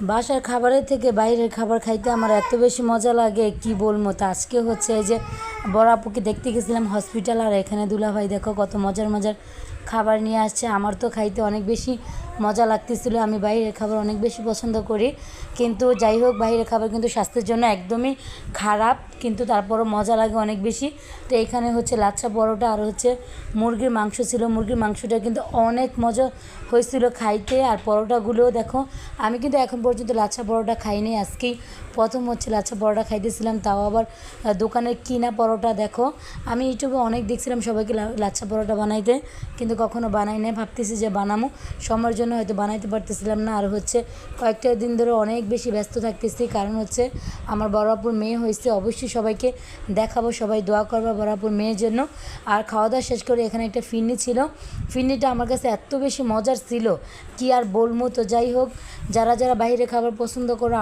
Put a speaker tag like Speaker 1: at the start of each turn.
Speaker 1: বাসার খাবারের থেকে বাইরের খাবার খাইতে আমার এত বেশি মজা লাগে, কি বলব? তো আজকে হচ্ছে এই যে বড় আপুকে দেখতে গেছিলাম হসপিটাল আর এখানে দুলাভাই দেখো কত মজার মজার খাবার নিয়ে আসছে। আমার তো খাইতে অনেক বেশি মজা লাগতেছিল, আমি বাইরের খাবার অনেক বেশি পছন্দ করি। কিন্তু যাই হোক, বাইরের খাবার কিন্তু স্বাস্থ্যের জন্য একদমই খারাপ, কিন্তু তারপরও মজা লাগে অনেক বেশি। তো এখানে হচ্ছে লাচ্ছা পরোটা আর হচ্ছে মুরগির মাংস ছিল। মুরগির মাংসটা কিন্তু অনেক মজা হয়েছিল খাইতে, আর পরোটাগুলোও দেখো, আমি কিন্তু এখন পর্যন্ত লাচ্ছা পরোটা খাইনি। আজকেই প্রথম হচ্ছে লাচ্ছা পরোটা খাইতেছিলাম, তাও আবার দোকানের কিনা পরোটা দেখো। আমি ইউটিউবে অনেক দেখছিলাম সবাইকে লাচ্ছা পরোটা বানাইতে, কিন্তু কখনো বানাই নাই। ভাবতেছি যে বানামো। সময়ের জন্য হয়তো বানাইতে পারতেছিলাম না। আর হচ্ছে কয়েকটা দিন ধরে অনেক বেশি ব্যস্ত থাকতেছি। কারণ হচ্ছে আমার বড়াপুর মেয়ে হয়েছে। অবশ্যই সবাইকে দেখাবো, সবাই দোয়া করব বড়াপুর মেয়ের জন্য। আর খাওয়া দাওয়া শেষ করে এখানে একটা ফিরনি ছিল। ফিরনিটা আমার কাছে এত বেশি মজার ছিল। কি আর বলব? তো যাই হোক, যারা যারা বাইরে খাবার পছন্দ করো